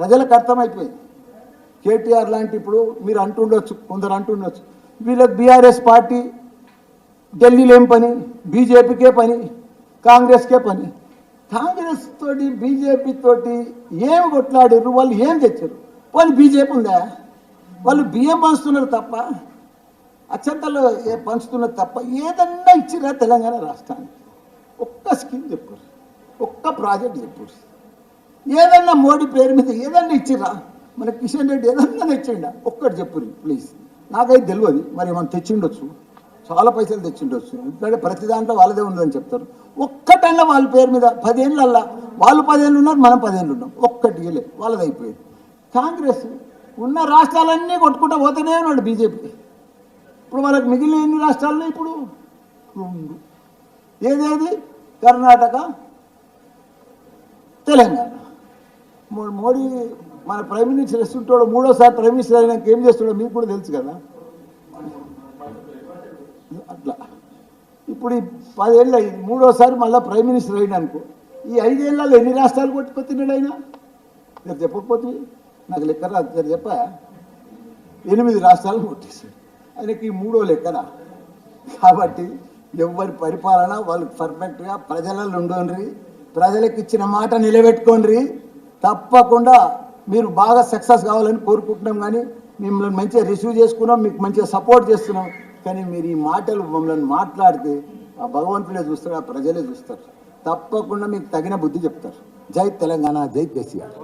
ప్రజలకు అర్థమైపోయింది. కేటీఆర్ లాంటి ఇప్పుడు మీరు అంటుండొచ్చు కొందరు అంటుండొచ్చు. వీళ్ళకి బీఆర్ఎస్ పార్టీ ఢిల్లీలో ఏం పని? బీజేపీకే పని? కాంగ్రెస్కే పని? కాంగ్రెస్ తోటి బీజేపీ తోటి ఏం కొట్లాడారు వాళ్ళు ఏం తెచ్చారు వాళ్ళు బీజేపీ ఉందా? వాళ్ళు బియ్యం పంచుతున్నారు తప్ప అచ్చంతలో ఏ పంచుతున్నారు తప్ప ఏదన్నా ఇచ్చిరా తెలంగాణ రాష్ట్రానికి? ఒక్క స్కీమ్ చెప్పారు ఒక్క ప్రాజెక్ట్ చెప్పారు ఏదన్నా మోడీ పేరు మీద ఏదన్నా ఇచ్చిరా మన కిషన్ రెడ్డి ఏదన్నా తెచ్చిండా? ఒక్కటి చెప్పు ప్లీజ్ నాకైతే తెలియదు మరి ఏమన్నా తెచ్చిండొచ్చు? చాలా పైసలు తెచ్చిండొచ్చు. ఎందుకంటే ప్రతి దాంట్లో వాళ్ళదే ఉందని చెప్తారు. ఒక్కటన్నా వాళ్ళ పేరు మీద పదేళ్ళల్లా. వాళ్ళు పదేళ్ళు ఉన్నారు మనం పదేళ్ళు ఉన్నాం. ఒక్కటి ఇయ్యలే వాళ్ళది అయిపోయింది. కాంగ్రెస్ ఉన్న రాష్ట్రాలన్నీ కొట్టుకుంటూ పోతూనే ఉన్నాడు బీజేపీ. ఇప్పుడు వాళ్ళకి మిగిలిన ఎన్ని రాష్ట్రాల్లో ఇప్పుడు? రెండు. ఏదేది? కర్ణాటక తెలంగాణ. మోడీ మన ప్రైమ్ మినిస్టర్ ఇస్తుంటాడు మూడోసారి ప్రైమ్ మినిస్టర్ అయినాక ఏం చేస్తున్నాడో మీకు కూడా తెలుసు కదా? అట్లా. ఇప్పుడు ఈ పదేళ్ళు అయింది మూడోసారి మళ్ళీ ప్రైమ్ మినిస్టర్ అయినానుకో ఈ ఐదేళ్ళలో ఎన్ని రాష్ట్రాలు కొట్టుకొచ్చినాడు ఆయన? మీరు చెప్పకపోతే నాకు లెక్క రాదు. మీరు చెప్పా. ఎనిమిది రాష్ట్రాలు కొట్టేశాడు. ఆయనకి మూడో లెక్కన. కాబట్టి ఎవరి పరిపాలన వాళ్ళు పర్ఫెక్ట్గా ప్రజలలో ఉండండి ప్రజలకు ఇచ్చిన మాట నిలబెట్టుకోండి తప్పకుండా మీరు బాగా సక్సెస్ కావాలని కోరుకుంటున్నాం కానీ మిమ్మల్ని మంచిగా రిసీవ్ చేసుకున్నాం మీకు మంచిగా సపోర్ట్ చేస్తున్నాం. కానీ మీరు ఈ మాటలు మమ్మల్ని మాట్లాడితే ఆ భగవంతుడే చూస్తారు ఆ ప్రజలే చూస్తారు. తప్పకుండా మీకు తగిన బుద్ధి చెప్తారు. జై తెలంగాణ జై కేసీఆర్.